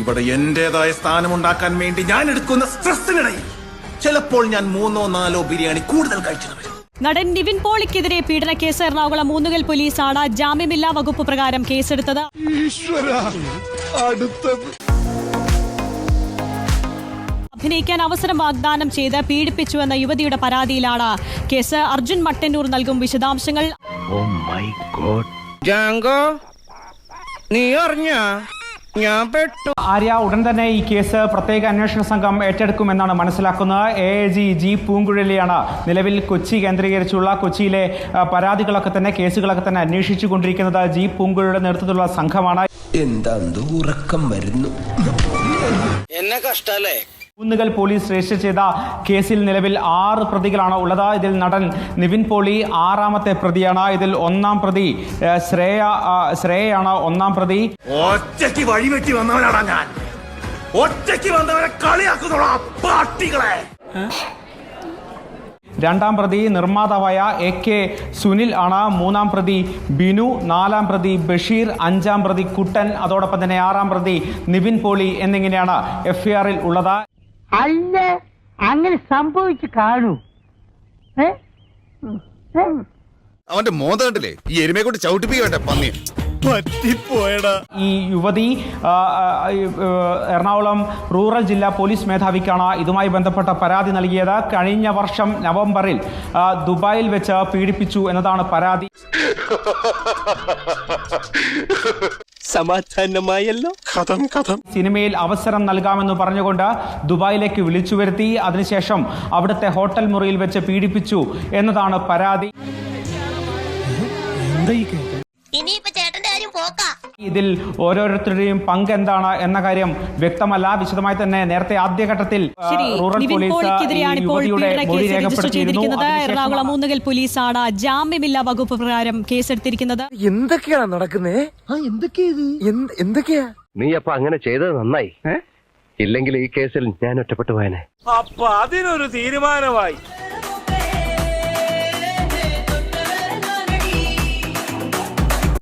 ഇവിടെ എന്റേതായ സ്ഥാനമുണ്ടാക്കാൻ വേണ്ടി ഞാൻ എടുക്കുന്ന സ്ട്രെസ്സിനിടയിൽ ചിലപ്പോൾ ഞാൻ മൂന്നോ നാലോ ബിരിയാണി കൂടുതൽ കഴിച്ചിട്ട് വരും. നടൻ നിവിൻ പോളിക്കെതിരെ പീഡന പീഡനക്കേസ് എറണാകുളം മൂന്നുകൽ പോലീസാണ് ജാമ്യമില്ലാ വകുപ്പ് പ്രകാരം കേസെടുത്തത്. അഭിനയിക്കാൻ അവസരം വാഗ്ദാനം ചെയ്ത് പീഡിപ്പിച്ചുവെന്ന യുവതിയുടെ പരാതിയിലാണ് കേസ്. അർജുൻ മട്ടന്നൂർ നൽകും വിശദാംശങ്ങൾ. നീ അറിഞ്ഞ ഞാൻ പെട്ടു. ആര്യ ഉടൻ തന്നെ ഈ കേസ് പ്രത്യേക അന്വേഷണ സംഘം ഏറ്റെടുക്കുമെന്നാണ് മനസ്സിലാക്കുന്നത്. എ എ ജി ജി പൂങ്കുഴലിയാണ് നിലവിൽ കൊച്ചി കേന്ദ്രീകരിച്ചുള്ള കൊച്ചിയിലെ പരാതികളൊക്കെ തന്നെ കേസുകളൊക്കെ തന്നെ അന്വേഷിച്ചു കൊണ്ടിരിക്കുന്നത് ജി പൂങ്കുഴലിയുടെ നേതൃത്വത്തിലുള്ള സംഘമാണ്. എന്താ ഉറക്കം വരുന്നു? എന്നെ കഷ്ടല്ലേ? കുന്നുകൽ പോലീസ് രജിസ്റ്റർ ചെയ്ത കേസിൽ നിലവിൽ ആറ് പ്രതികളാണ് ഉള്ളത്. ഇതിൽ നടൻ നിവിൻ പോളി ആറാമത്തെ പ്രതിയാണ്. ഇതിൽ ഒന്നാം പ്രതി ശ്രേയ ശ്രേയാണ് ഒന്നാം പ്രതി. ഒറ്റയ്ക്ക് വഴിവെട്ടി വന്നവനാണ് ഞാൻ. ഒറ്റയ്ക്ക് വന്നവരെ കളിയാക്കുന്നുള്ള പാട്ടികളെ. രണ്ടാം പ്രതി നിർമ്മാതാവായ എ കെ സുനിൽ ആണ്. മൂന്നാം പ്രതി ബിനു നാലാം പ്രതി ബഷീർ അഞ്ചാം പ്രതി കുട്ടൻ അതോടൊപ്പം തന്നെ ആറാം പ്രതി നിവിൻ പോളി എന്നിങ്ങനെയാണ് എഫ്ഐആറിൽ ഉള്ളത്. അല്ല അങ്ങനെ സംഭവിച്ചു കാണൂ. ഏ? ഏ? അവന്റെ മോത കണ്ടില്ലേ? ഈ എരുമയെ കൊണ്ട് ചവിട്ടിപ്പിക്കട്ടെ പന്നി ഈ യുവതി ആ, ആ, ഈ, ഏ, എറണാകുളം റൂറൽ ജില്ലാ പോലീസ് മേധാവിക്കാണ് ഇതുമായി ബന്ധപ്പെട്ട പരാതി നൽകിയത്. കഴിഞ്ഞ വർഷം നവംബറിൽ ആ, ദുബായിൽ വെച്ച് പീഡിപ്പിച്ചു എന്നതാണ് പരാതി. സമാധാനമായല്ലോ? കഥം കഥം. സിനിമയിൽ അവസരം നൽകാമെന്ന് പറഞ്ഞുകൊണ്ട് ദുബായിലേക്ക് വിളിച്ചു വരുത്തി. അതിനുശേഷം അവിടുത്തെ ഹോട്ടൽ മുറിയിൽ വെച്ച് പീഡിപ്പിച്ചു എന്നതാണ് പരാതി. ഇനിയിപ്പോ കാര്യം പോക്കാ. ഇതിൽ ഓരോരുത്തരുടെയും പങ്ക് എന്താണ് എന്ന കാര്യം വ്യക്തമല്ല. വിശദമായി തന്നെ നേരത്തെ ആദ്യഘട്ടത്തിൽ ഘട്ടത്തിൽ റൂറൽ എറണാകുളം മൂന്നുകൽ പോലീസാണ് ജാമ്യമില്ലാ വകുപ്പ് പ്രകാരം കേസെടുത്തിരിക്കുന്നത്. എന്തൊക്കെയാണ് നടക്കുന്നേ? എന്തൊക്കെയാ നീ അപ്പൊ അങ്ങനെ ചെയ്തത് നന്നായി. ഇല്ലെങ്കിൽ ഈ കേസിൽ ഞാൻ ഒറ്റപ്പെട്ടു പോയനെ. അപ്പൊ അതിനൊരു തീരുമാനമായി.